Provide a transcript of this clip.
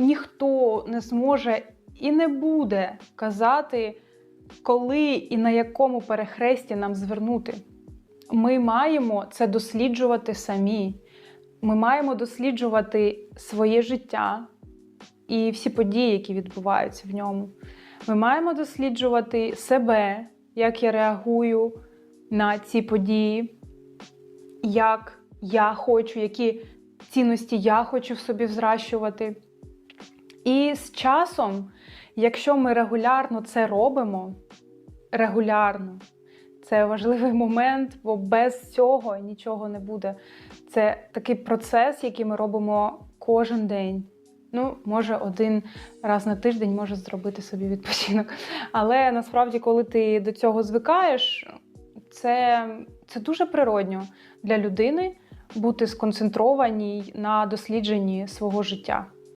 ніхто не зможе і не буде казати, коли і на якому перехресті нам звернути. Ми маємо це досліджувати самі. Ми маємо досліджувати своє життя і всі події, які відбуваються в ньому. Ми маємо досліджувати себе, як я реагую на ці події, як я хочу, які цінності я хочу в собі взращувати. І з часом, якщо ми регулярно це робимо, регулярно, це важливий момент, бо без цього нічого не буде. Це такий процес, який ми робимо кожен день. Ну, може, один раз на тиждень може зробити собі відпочинок. Але насправді, коли ти до цього звикаєш, це, це дуже природньо для людини бути сконцентрованій на дослідженні свого життя.